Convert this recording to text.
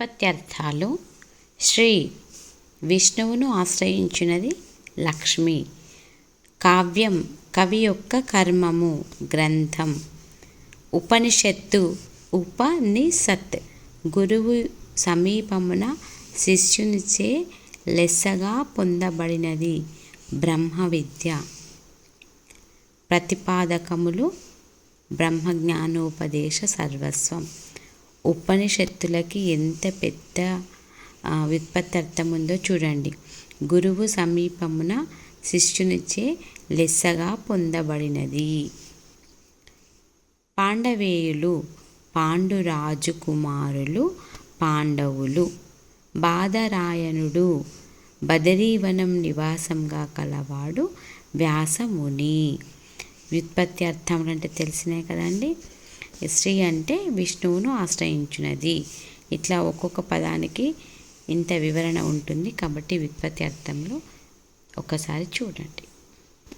వ్యుత్పత్త్యర్థాలు శ్రీ విష్ణువును ఆశ్రయించినది లక్ష్మి. కావ్యం కవి యొక్క కర్మము గ్రంథం. ఉపనిషత్తు ఉపనిషత్. గురువు సమీపమున శిష్యునిచే లెస్సగా పొందబడినది బ్రహ్మ విద్య ప్రతిపాదకములు బ్రహ్మజ్ఞానోపదేశ సర్వస్వం. ఉపనిషత్తులకి ఎంత పెద్ద వ్యుత్పత్తి ఉందో చూడండి. గురువు సమీపమున శిష్యునిచే లెస్సగా పొందబడినది. పాండవేయులు పాండురాజు కుమారులు పాండవులు బాధరాయణుడు బదరీవనం నివాసంగా కలవాడు వ్యాసముని. వ్యుత్పత్తి అర్థములు అంటే తెలిసినాయి కదండి. శ్రీ అంటే విష్ణువును ఆశ్రయించినది. ఇట్లా ఒక్కొక్క పదానికి ఇంత వివరణ ఉంటుంది కాబట్టి వ్యుత్పత్తి అర్థంలో ఒకసారి చూడండి.